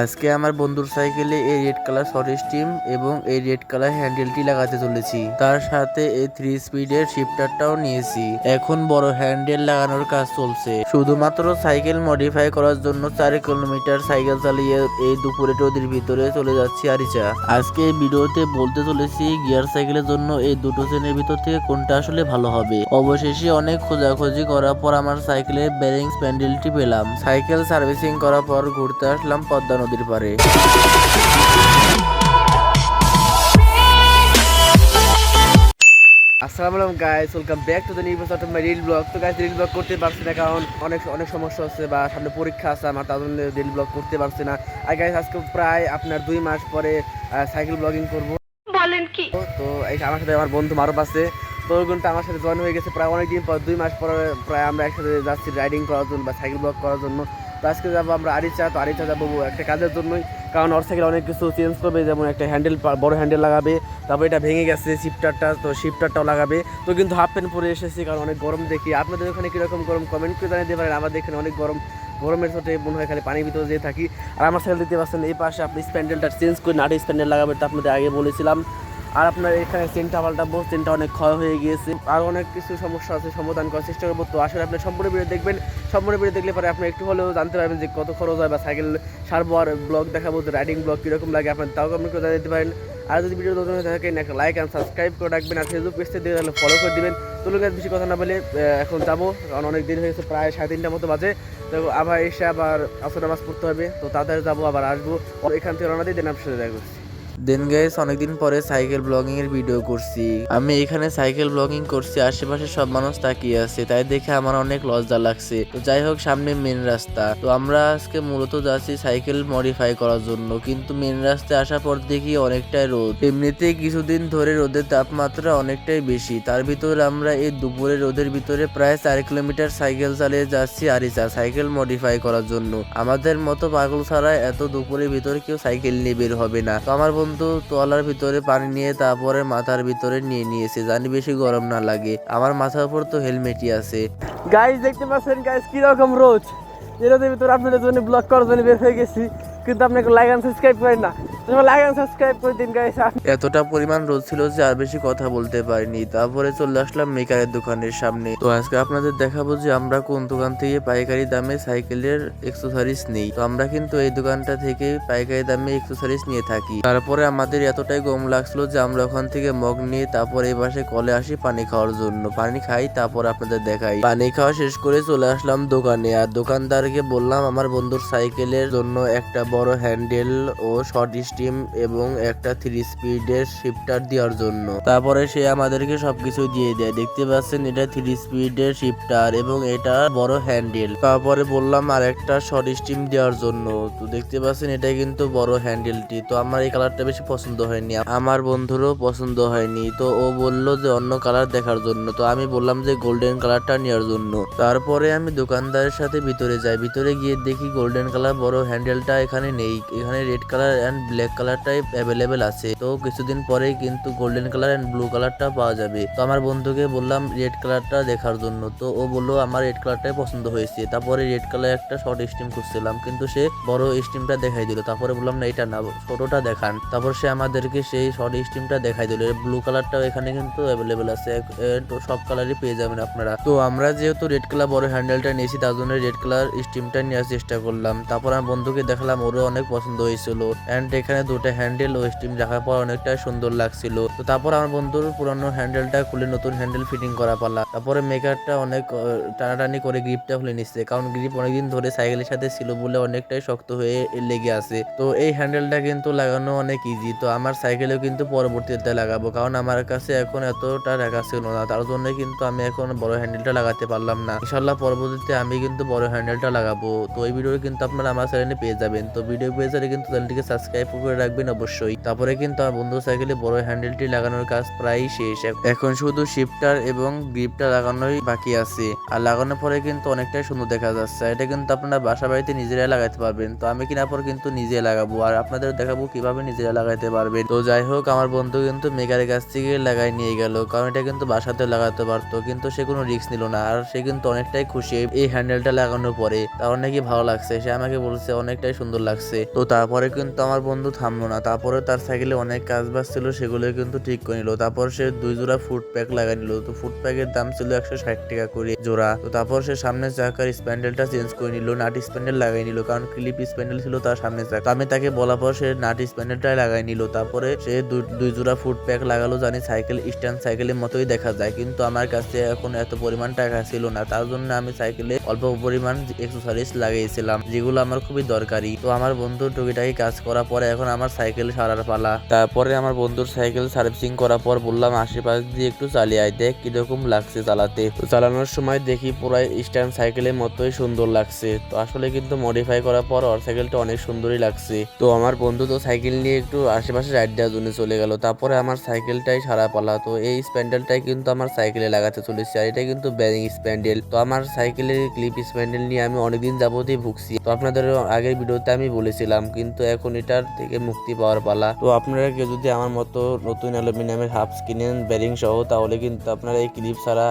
আজকে আমার বন্ধুর সাইকেলে এই রেড কালার শর্ট স্টিম এবং এই রেড কালার হ্যান্ডেলটি লাগাতে চলেছি। তার সাথে এই থ্রি স্পিডের শিফটারটাও নিয়েছি। এখন বড় হ্যান্ডেল লাগানোর কাজ চলছে। শুধুমাত্র সাইকেল মডিফাই করার জন্য চার কিলোমিটার সাইকেল চালিয়ে এই দুপুরে টদির ভিতরে চলে যাচ্ছি আরিচা। আজকে এই ভিডিওতে বলতে চলেছি গিয়ার সাইকেলের জন্য এই দুটো শ্রেণির ভিতর থেকে কোনটা আসলে ভালো হবে। অবশেষে অনেক খোঁজাখুঁজি করার পর আমার সাইকেলের ব্যারিং স্প্যান্ডেলটি পেলাম। সাইকেল সার্ভিসিং করার পর ঘুরতে আসলাম পদ্মা নদীর পারে আসসালামু আলাইকুম guys welcome back to the new of my reel vlog তো গাইস রিল ব্লগ করতে পারছি না কারণ অনেক অনেক সমস্যা হচ্ছে বা সামনে পরীক্ষা আছে আমার তার জন্য রিল ব্লগ করতে পারছি না। আর গাইস আজকে প্রায় আপনার দুই মাস পরে সাইকেল ব্লগিং করব। বলেন কি? তো এই আমার সাথে আমার বন্ধু মারুফ আছে তো ওই কিন্তু আমার সাথে জয়েন হয়ে গেছে প্রায় অনেক দিন পর দুই মাস পরে প্রায় আমরা একসাথে যাচ্ছি রাইডিং করার জন্য বা সাইকেল ব্লগ করার জন্য। তো আজকে যাব আমরা আরিচা, তো আরিচা যাব একটা কাজের জন্যই। কারণ ওর সাইকেল অনেক কিছু চেঞ্জ করবে, যেমন একটা হ্যান্ডেল বড় হ্যান্ডেল লাগাবে, তারপর এটা ভেঙে গেছে শিফটারটা তো শিফটারটাও লাগাবে। তো কিন্তু হাফ প্যান্ট পরে এসেছি, কারণ অনেক গরম দেখি। আপনাদের ওখানে কীরকম গরম? কমেন্ট করে জানাতে পারেন। আমাদের এখানে অনেক গরম। গরমের সাথে মনে হয় খালি পানির ভিতরে যেয়ে থাকি। আর আমার সাইকেল দেখতে পাচ্ছেন, এই পাশে আপনি স্প্যান্ডেলটা চেঞ্জ করে নাটে স্প্যান্ডেল লাগাবে তো আপনাদের আগে বলেছিলাম। আর আপনার এখানে চেনটা পাল্টাবো চেনটা অনেক ক্ষয় হয়ে গিয়েছে। আর অনেক কিছু সমস্যা আছে, সমাধান করার চেষ্টা করব। তো আসলে আপনি সম্পূর্ণ ভিডিও দেখবেন। সম্পূর্ণ ভিডিও দেখলে পরে আপনি একটু হলেও জানতে পারবেন যে কত খরচ হয় বা সাইকেল সারবো আর ব্লগ দেখাবো, যে রাইডিং ব্লগ কীরকম লাগে আপনার, তাও কমেন্ট করে জানাতে পারেন। আর যদি ভিডিও নতুন হয়ে থাকেন, একটা লাইক অ্যান্ড সাবস্ক্রাইব করে রাখবেন। আর ফেসবুক পেজতে দিয়ে তাহলে ফলো করে দিবেন। তো লোক বেশি কথা না বলে এখন যাব। কারণ অনেক দিন হয়েছে, প্রায় সাড়ে তিনটার মতো বাজে। তো আবার এসে আবার আসর নামাজ পড়তে হবে। তো তাড়াতাড়ি যাব, আবার আসব। এখান থেকে রওনা দিয়ে দেন, আপনার সাথে দেখা করছি। দেন গাইস অনেকদিন পরে সাইকেল ব্লগিং এর ভিডিও করছি। আমি এখানে সাইকেল ব্লগিং করছি, আশেপাশে সব মানুষ তাকিয়ে আছে, তাই দেখে আমার অনেক লজ্জা লাগছে। তো যাই হোক, সামনে মেন রাস্তা। তো আমরা আজকে মূলত যাচ্ছি সাইকেল মডিফাই করার জন্য, কিন্তু মেন রাস্তায় আসার পর দেখি অনেকটাই রোদ। এমনিতেই কিছুদিন ধরে রোদের তাপমাত্রা অনেকটাই বেশি। তার ভিতরে আমরা এই দুপুরে রোদের ভিতরে প্রায় চার কিলোমিটার সাইকেল চালিয়ে যাচ্ছি আরিচা, সাইকেল মডিফাই করার জন্য। আমাদের মতো পাগল ছাড়া এত দুপুরের ভিতরে কেউ সাইকেল নিয়ে বের হবে না। তো আমার বন্ধু তোয়ালার ভিতরে পানি নিয়ে তারপরে মাথার ভিতরে নিয়ে নিয়েছে, জানি বেশি গরম না লাগে। আমার মাথার উপর তো হেলমেটই আছে। গাইজ দেখতে পাচ্ছেন গাইজ কীরকম রোজ এর ভিতরে আপনাদের জন্য ব্লক করার জন্য বের হয়ে গেছি, কিন্তু আপনি লাইক সাবস্ক্রাইব করেন না। এতটা পরিমাণ রোদ ছিল যে আর বেশি কথা বলতে পারিনি। তারপরে চলে আসলাম মেকারের দোকানের সামনে। তো আজকে আপনাদের দেখাবো যে আমরা কোন দোকান থেকে পাইকারি দামে সাইকেলের এক্সেসরিজ নেই। তো আমরা কিন্তু এই দোকানটা থেকে পাইকারি দামে এক্সেসরিজ নিয়ে থাকি। তারপরে আমাদের এতটাই গম লাগছিল যে আমরা ওখান থেকে মগ নিয়ে তারপর এই পাশে কলে আসি পানি খাওয়ার জন্য। পানি খাই, তারপর আপনাদের দেখাই। পানি খাওয়া শেষ করে চলে আসলাম দোকানে। আর দোকানদারকে বললাম, আমার বন্ধুর সাইকেলের জন্য একটা বড় হ্যান্ডেল ও শর্ট স্টিম এবং একটা থ্রি স্পিডের শিফটার দেওয়ার জন্য। তারপরে সে আমাদেরকে সবকিছু দিয়ে দেয়। দেখতে পাচ্ছেন, এটা থ্রি স্পিডের শিফটার এবং এটা বড় হ্যান্ডেল তারপরে বললাম আর একটা শর্ট স্টিম দেওয়ার জন্য। তো দেখতে পাচ্ছেন, এটা কিন্তু বড় হ্যান্ডেলটি তো আমার এই কালারটা বেশি পছন্দ হয়নি। আমার বন্ধুরও পছন্দ হয়নি। তো ও বলল যে, অন্য কালার দেখার জন্য। তো আমি বললাম যে গোল্ডেন কালারটা নেওয়ার জন্য। তারপরে আমি দোকানদারের সাথে ভিতরে যাই। ভিতরে গিয়ে দেখি গোল্ডেন কালার বড় হ্যান্ডেলটা এখানে নেই। এখানে রেড কালার অ্যান্ড ব্ল্যাক কালারটাই অ্যাভেলেবেল আছে। তো কিছুদিন পরেই কিন্তু গোল্ডেন কালার অ্যান্ড ব্লু কালারটা পাওয়া যাবে। তো আমার বন্ধুকে বললাম রেড কালারটা দেখার জন্য। তো ও বলল, আমার রেড কালারটাই পছন্দ হয়েছে। তারপরে রেড কালার একটা শর্ট স্টিম খুঁজছিলাম, কিন্তু সে বড় স্টিমটা দেখাই দিল। তারপরে বললাম, না, এটা না ছোটটা দেখান। তারপর সে আমাদেরকে সেই শর্ট স্টিমটা দেখাই দিল। ব্লু কালারটাও এখানে কিন্তু অ্যাভেলেবেল আছে। সব কালারই পেয়ে যাবেন আপনারা। তো আমরা যেহেতু রেড কালার বড় হ্যান্ডেলটা নিয়েছি, তার জন্য রেড কালার স্টিমটা নেওয়ার চেষ্টা করলাম। তারপর আমার বন্ধুকে দেখলাম, ওরও অনেক পছন্দ হয়েছিল। অ্যান্ড এখানে দুটো হ্যান্ডেল ও স্টিম রাখার পর অনেকটা সুন্দর লাগছিল। তো তারপর আমার বন্ধুর পুরানো হ্যান্ডেলটা খুলে নতুন হ্যান্ডেল ফিটিং করা পালা তারপরে মেকারটা অনেক টানাটানি করে গ্রিপটা খুলে নিচ্ছে। কারণ গ্রিপ অনেকদিন ধরে সাইকেলের সাথে ছিল বলে অনেকটাই শক্ত হয়ে লেগে আছে। তো এই হ্যান্ডেলটা কিন্তু লাগানো অনেক ইজি তো আমার সাইকেলেও কিন্তু পরবর্তীতে লাগাবো। কারণ আমার কাছে এখন এতটা টাকা ছিল না। তার জন্য কিন্তু আমি এখন বড় হ্যান্ডেলটা লাগাতে পারলাম না। ইনশাল্লাহ পরবর্তীতে আমি কিন্তু বড় হ্যান্ডেলটা লাগাবো। তো এই ভিডিও কিন্তু আপনারা আমার চ্যানেলে পেয়ে যাবেন। তো ভিডিও পেয়ে গেলে কিন্তু চ্যানেলটিকে সাবস্ক্রাইব করে রাখবেন অবশ্যই। তারপরে কিন্তু আমার বন্ধু সাইকেলে বড় হ্যান্ডেলটি লাগানোর কাজ প্রায় শেষ। এখন শুধু শিফটার এবং গ্রিপটা লাগানোই বাকি আছে। আর লাগানোর পরে কিন্তু অনেকটাই সুন্দর দেখা যাচ্ছে। এটা কিন্তু আপনারা বাসা বাড়িতে নিজেরাই লাগাতে পারবেন। তো আমি কেনার পর কিন্তু নিজে লাগাবো। আর আপনাদের দেখাবো কীভাবে নিজেরা লাগাতে পারবেন। তো যাই হোক, আমার বন্ধু কিন্তু মেকারের কাছ থেকে লাগাই নিয়ে গেল। কারণ এটা কিন্তু বাসাতে লাগাতে পারতো। কিন্তু সে কোনো রিস্ক নিল না। আর সে কিন্তু অনেকটাই খুশি এই হ্যান্ডেলটা লাগানোর পরে। তার নাকি ভালো লাগছে। সে আমাকে বলছে অনেকটাই সুন্দর লাগছে। তো তারপরে কিন্তু আমার বন্ধু থামলো না। তারপরে তার সাইকেলে অনেক কাজ বাজ ছিল, সেগুলো কিন্তু ঠিক করে নিল। তারপর সে দুই জোড়া ফুট প্যাক লাগাই নিল। তো ফুট প্যাকের দাম ছিল একশো ষাট টাকা করে জোড়া। তো তারপর সে সামনে চাকার স্প্যান্ডেলটা চেঞ্জ করে নিল, নাট স্প্যান্ডেল লাগাই নিল। কারণ ক্লিপ স্প্যান্ডেল ছিল তার সামনে চাকা। আমি তাকে বলার পর সে নাট স্প্যান্ডেলটাই লাগাই নিল। তারপরে সে দুই- জোড়া ফুট প্যাক লাগালো, জানি সাইকেল স্ট্যান্ড সাইকেলের মতোই দেখা যায়। কিন্তু আমার কাছে এখন এত পরিমাণ টাকা ছিল না। তার জন্য আমি সাইকেলে অল্প পরিমাণ এক্সেসরিজ লাগিয়েছিলাম যেগুলো আমার খুবই দরকারি। তো আমার বন্ধু টুকিটাকি কাজ করার পরে এখন আমার সাইকেল সারার পালা। তারপরে আমার বন্ধুর সাইকেল সার্ভিসিং করার পর বললাম, আশেপাশ দিয়ে একটু চালিয়ে আয়, দেখ কীরকম লাগছে চালাতে। তো চালানোর সময় দেখি পুরাই স্ট্যান্ড সাইকেলের মতোই সুন্দর লাগছে। তো আসলে কিন্তু মডিফাই করার পর ওর সাইকেলটা অনেক সুন্দরই লাগছে। তো আমার বন্ধু তো সাইকেল নিয়ে একটু আশেপাশে রাইড দেওয়ার জন্য চলে গেল। তারপরে আমার সাইকেলটাই সারা পালা। তো এই স্প্যান্ডেলটাই কিন্তু আমার সাইকেলে লাগাতে চলেছে, আর এটা কিন্তু ব্যারিং স্প্যান্ডেল তো আমার সাইকেলের ক্লিপ স্প্যান্ডেল নিয়ে আমি অনেকদিন যাবতই ভুগছি। তো আপনাদের আগের ভিডিওতে আমি বলেছিলাম, কিন্তু এখন এটার থেকে মুক্তি পাওয়ার পালা। তো আপনারা কেউ যদি আমার মতো নতুন অ্যালুমিনিয়ামের হাফস কিনেন ব্যারিং সহ, তাহলে কিন্তু আপনারা এই ক্লিপ ছাড়া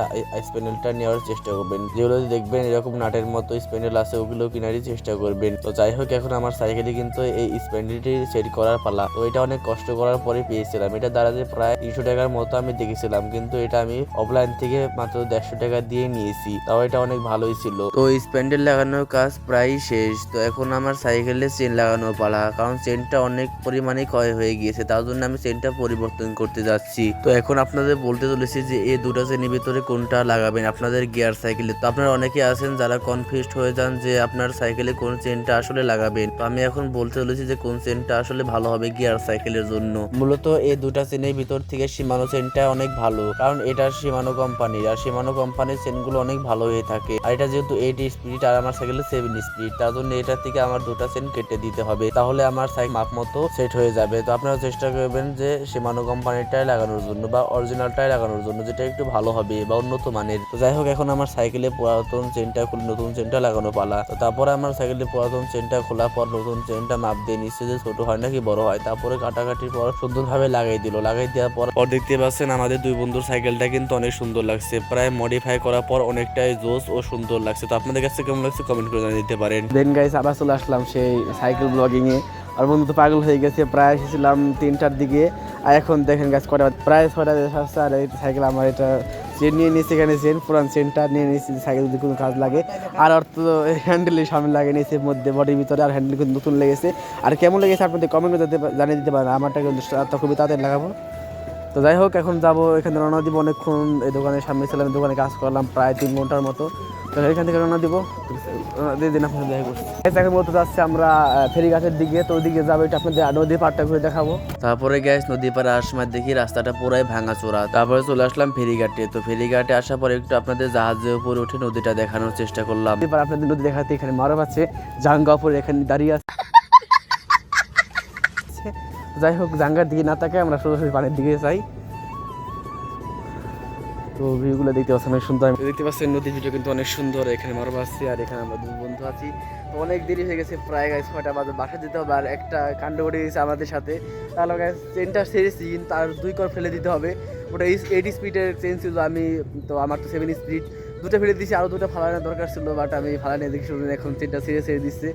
স্প্যান্ডেলটা নেওয়ার চেষ্টা করবেন। যেগুলো দেখবেন, এরকম নাটের মতো স্প্যান্ডেল আছে, ওগুলো কেনারই চেষ্টা করবেন। তো যাই হোক, এখন আমার সাইকেলে কিন্তু এই স্প্যান্ডেলটি সেট করার পালা। তো এটা অনেক কষ্ট করার পরে পেয়েছিলাম। এটা দাঁড়াতে প্রায় তিনশো টাকার মতো আমি দেখেছিলাম, কিন্তু এটা আমি অফলাইন থেকে মাত্র দেড়শো টাকা দিয়ে নিয়েছি। তাও এটা অনেক ভালোই ছিল। তো স্প্যান্ডেল লাগানোর কাজ প্রায় শেষ। তো এখন আমার সাইকেলে চেন লাগানো পালা। কারণ চেনটা অনেক পরিমাণে ক্ষয় হয়ে গিয়েছে, তার জন্য আমি চেনটা পরিবর্তন করতে যাচ্ছি। তো এখন আপনাদের বলতে চলেছি যে এই দুটো চেনের ভিতরে কোনটা লাগাবেন? আপনাদের গিয়ার সাইকেলে তো আপনারা অনেকে আছেন যারা কনফিউজড হয়ে যান যে আপনার সাইকেলে কোন চেনটা আসলে লাগাবেন। তো আমি এখন বলতে চলেছি যে কোন চেনটা আসলে ভালো হবে গিয়ার সাইকেলের জন্য। মূলত এই দুটা চেনের ভিতর থেকে সীমানো চেনটা অনেক ভালো, কারণ এটা সীমানো কোম্পানির আর সীমানো কোম্পানির চেনগুলো অনেক ভালো হয়ে থাকে। আর এটা যেহেতু এইট স্পিড আর আমার সাইকেলে সেভেন স্পিড তার জন্য এটার থেকে আমার দুটা চেন কেটে দিতে হবে। তাহলে আমার সাইকেল মাপ মতো সেট হয়ে যাবে। তো আপনারা চেষ্টা করবেন যে সীমানো কোম্পানিটাই লাগানোর জন্য বা অরিজিনালটাই লাগানোর জন্য, যেটা একটু ভালো হবে বা উন্নত মানের। তো যাই হোক, এখন আমার সাইকেলে পুরাতন চেনটা খুলে নতুন চেনটা লাগানো পালা। তো তারপরে আমার সাইকেলে পুরাতন চেনটা খোলার পর নতুন চেনটা মাপ দিয়ে নিচ্ছে যে ছোট হয় নাকি বড় হয়, তারপরে কাটাকাটির পর সুন্দরভাবে লাগাই দিল। লাগাই দেওয়ার পর পর দেখতে পাচ্ছেন আমাদের দুই বন্ধুর সাইকেলটা কিন্তু অনেক সুন্দর লাগছে। প্রায় মডিফাই করার পর অনেকটাই জোস ও সুন্দর লাগছে। তো আপনাদের কাছে কেমন লাগছে কমেন্ট করে জানিয়ে দিতে পারেন। দেন গাইস আবার চলে আসলাম সেই সাইকেল এ আর বন্ধু তো পাগল হয়ে গেছে, প্রায় এসেছিলাম তিনটার দিকে। আর এখন দেখেন গাছ কটা প্রায় দেশ আসছে আর এই সাইকেল আমার এটা চেন নিয়ে নিয়েছি, এখানে চেন পুরান চেনটা নিয়ে নিয়েছি সাইকেল যদি কোনো কাজ লাগে। আর তো হ্যান্ডেলের সামনে লাগে নিয়েছে, মধ্যে বডির ভিতরে, আর হ্যান্ডেল কিন্তু নতুন লেগেছে। আর কেমন লেগেছে আপনাদের কমেন্ট জানিয়ে দিতে পারেন, আমারটা কিন্তু খুবই তাড়াতাড়ি লাগাবো। তো যাই হোক, এখন যাব, এখানে রওনা দিব অনেকক্ষণ, এই দোকানের সামনে ছিলাম, দোকানে কাজ করলাম প্রায় তিন ঘণ্টার মতো। এখান থেকে রওনা দিব। দিন আপনাদের দেখা করছি। এখন মতো যাচ্ছে আমরা ফেরিঘাটের দিকে তো ওইদিকে যাব এটা আপনাদের নদীর পাড়টা ঘুরে দেখাবো। তারপরে গ্যাস নদী পাড়ে আসার সময় দেখি রাস্তাটা পুরাই ভাঙা চোরা তারপরে চলে আসলাম ফেরিঘাটে। তো ফেরিঘাটে আসার পরে একটু আপনাদের জাহাজের উপরে উঠে নদীটা দেখানোর চেষ্টা করলাম। এবার আপনাদের নদী দেখাতে এখানে মারব আছে। জাঙ্গাপুর এখানে দাঁড়িয়ে আছে। যাই হোক জাঙ্গার দিকে না তাকে আমরা সরাসরি পানির দিকে যাই। তো ভিউগুলো দেখতে পাচ্ছেন, অনেক সুন্দর। দেখতে পাচ্ছেন, নদীর ভিডিও কিন্তু অনেক সুন্দর, এখানে মারব আছে আর এখানে আমরা দুই বন্ধু আছি। তো অনেক দেরি হয়ে গেছে প্রায় গাছ ছয়টা বাজে বাসা যেতে হবে আর একটা কাণ্ড ঘটে গেছে আমাদের সাথে। তাহলে গাছ চেনটা সেরেছি কিন্তু আর দুই কর ফেলে দিতে হবে। ওটা এইট স্পিডের চেন ছিল, আমি, তো আমার তো সেভেন স্পিড দুটো ফেলে দিয়েছি আরও দুটো ফালানোর দরকার ছিল বাট আমি ফালানি দেখি এখন চেনটা ছেড়ে ছেড়ে দিচ্ছে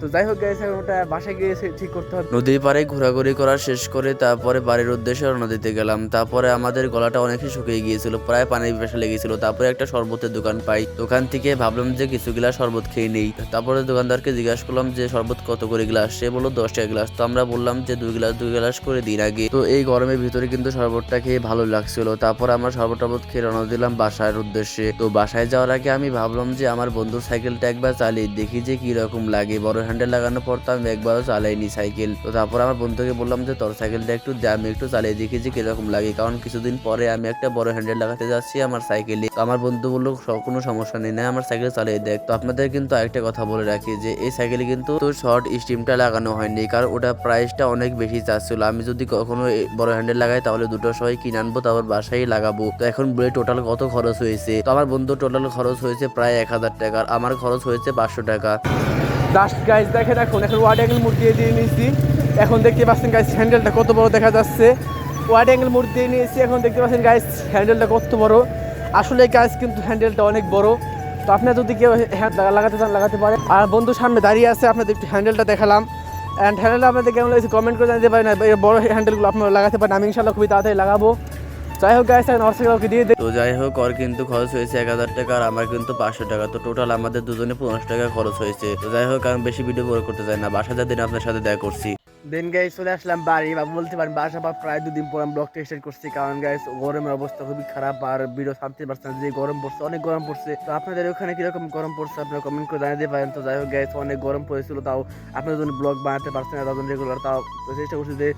তো যাই হোক গাইছে ওটা বাসায় গিয়েছে ঠিক করতে হবে। নদীর পাড়ে ঘোরাঘুরি করা শেষ করে তারপরে বাড়ির উদ্দেশ্যে রওনা দিতে গেলাম। তারপরে আমাদের গলাটা অনেকই শুকিয়ে গিয়েছিল, প্রায় পানির পিপাসা লেগেছিল। তারপরে একটা শরবতের দোকান পাই। দোকান থেকে ভাবলাম যে কিছু গ্লাস শরবত খেয়ে নেই। তারপরে দোকানদারকে জিজ্ঞাসা করলাম যে, শরবত কত করে গ্লাস? সে বলল, দশ টাকা গ্লাস। তো আমরা বললাম যে, দুই গ্লাস দুই গ্লাস করে দিন আগে। তো এই গরমের ভিতরে কিন্তু শরবতটা খেয়ে ভালো লাগছিল। তারপর আমরা শরবত টরবত খেয়ে রওনা দিলাম বাসার উদ্দেশ্যে। তো বাসায় যাওয়ার আগে আমি ভাবলাম যে, আমার বন্ধুর সাইকেলটা একবার চালিয়ে দেখি যে কি রকম লাগে। বড় হ্যান্ডেল লাগানোর পর তো আমি একবারও চালাইনি সাইকেল। তো তারপর আমার বন্ধুকে বললাম যে, তোর সাইকেলটা একটু আমি একটু চালিয়ে দেখি কীরকম লাগে। কারণ কিছুদিন পরে আমি একটা বড় হ্যান্ডেল লাগাতে যাচ্ছি আমার সাইকেলে। তো আমার বন্ধু বলল কোনো সমস্যা নেই, না, আমার সাইকেল চালিয়ে দেখ। তো আপনাদের কিন্তু আরেকটা কথা বলে রাখি যে, এই সাইকেলে কিন্তু শর্ট স্টিমটা লাগানো হয়নি, কারণ ওটা প্রাইসটা অনেক বেশি চাচ্ছিল। আমি যদি কখনো বড় হ্যান্ডেল লাগাই, তাহলে দুটো সবাই কিনে আনব, তারপর বাসায় লাগাবো। তো এখন বলে টোটাল কত খরচ হয়েছে? তো আমার বন্ধু টোটাল খরচ হয়েছে প্রায় এক হাজার টাকা, আর আমার খরচ হয়েছে পাঁচশো টাকা। জাস্ট গাইজ দেখেন এখন এখন ওয়ার্ড অ্যাঙ্গেল মুড দিয়ে দিয়ে নিয়েছি। এখন দেখতে পাচ্ছেন গাইজ হ্যান্ডেলটা কত বড় দেখা যাচ্ছে। ওয়ার্ড অ্যাঙ্গেল মুড দিয়ে নিয়েছি, এখন দেখতে পাচ্ছেন গাইজ হ্যান্ডেলটা কত বড়। আসলে গাইজ কিন্তু হ্যান্ডেলটা অনেক বড়। তো আপনার যদি কেউ হ্যাঁ লাগাতে চান, লাগাতে পারে আর বন্ধু সামনে দাঁড়িয়ে আছে, আপনাদের একটু হ্যান্ডেলটা দেখালাম। অ্যান্ড হ্যান্ডেল আপনাদের কেমন লাগছে কমেন্ট করে জানাতে পারেন। বড় হ্যান্ডেলগুলো আপনারা লাগাতে পারেন। আমি ইনশাল্লাহ খুবই তাড়াতাড়ি লাগাবো। যাই হোক গাইস এখন অর্থ কাউকে দিয়ে তো যাই হোক ওর কিন্তু খরচ হয়েছে এক হাজার টাকা আর আমার কিন্তু পাঁচশো টাকা। তো টোটাল আমাদের দুজনে পনেরোশো টাকা খরচ হয়েছে। তো যাই হোক আমি বেশি ভিডিও বড় করতে চাই না। বাসা যা দিন আপনার সাথে দেখা করছি। দেন গাইস চলে আসলাম বাড়ি। বা বলতে পারেন বাসা বা প্রায় দুদিন পর আমি ব্লগটা স্টার্ট করছি। কারণ গাইস গরমের অবস্থা খুবই খারাপ আর ভিডিও শান্তি পারছে না। যে গরম পড়ছে অনেক গরম পড়ছে। তো আপনাদের ওখানে কীরকম গরম পড়ছে আপনারা কমেন্ট করে জানাতে পারেন। তো যাই হোক গাইস অনেক গরম পড়েছিল তাও আপনাদের জন্য ব্লগ বানাতে পারছেন না তাদের রেগুলার তাও চেষ্টা করছি যে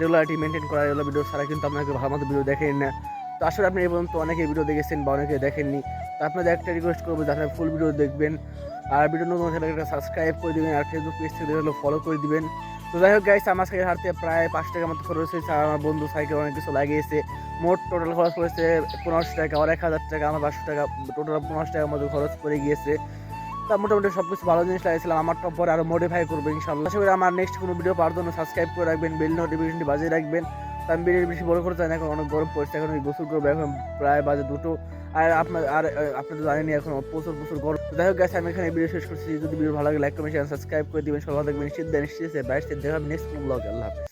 রেগুলারিটি মেনটেন করা এগুলো ভিডিও ছাড়া, কিন্তু আপনাকে ভালো মতো ভিডিও দেখেন। না তো আসলে আপনি এই পর্যন্ত অনেকে ভিডিও দেখেছেন বা অনেকে দেখেননি। তো আপনাদের একটা রিকোয়েস্ট করব যে আপনারা ফুল ভিডিও দেখবেন। আর ভিডিও নতুন একটা সাবস্ক্রাইব করে দিবেন, আর ফেসবুক পেজ থেকে দেখলে ফলো করে দিবেন। তো যাই হোক গাইস আমার সাইকেল হারতে প্রায় পাঁচ টাকা মতো খরচ হয়েছে, আর আমার বন্ধু সাইকেল অনেক কিছু লাগিয়েছে। মোট টোটাল খরচ পড়েছে পনেরোশো টাকা আর এক হাজার টাকা, আমার পাঁচশো টাকা টোটাল পনেরোশো টাকার মতো খরচ পড়ে গিয়েছে। তা মোটামুটি সব কিছু ভালো জিনিস লাগিয়েছিলাম আমারটা পরে আরও মডিফাই করব ইনশাল্লাহ আশা করি আমার নেক্সট কোনো ভিডিও পাওয়ার জন্য সাবস্ক্রাইব করে রাখবেন বেল নোটিফিকেশনটি বাজিয়ে রাখবেন। তা আমি ভিডিও বেশি বড় করতে চাই না, এখন অনেক গরম পড়ছে, এখন ওই গোসল করব, এখন প্রায় বাজে দুটো। আর আপনার, আর আপনি তো জানেনই এখন প্রচুর প্রচুর গরম। যাই হোক গাছ আমি এখানে ভিডিও শেষ করছি। যদি ভিডিও ভালো লাগে লাইক কমেন্ট সাবস্ক্রাইব করে দিবেন। সবাই থাকবেন নিশ্চিত নিশ্চিত বাইশ দেখা নেক্সট ব্লগ আল্লাহ হাফিজ।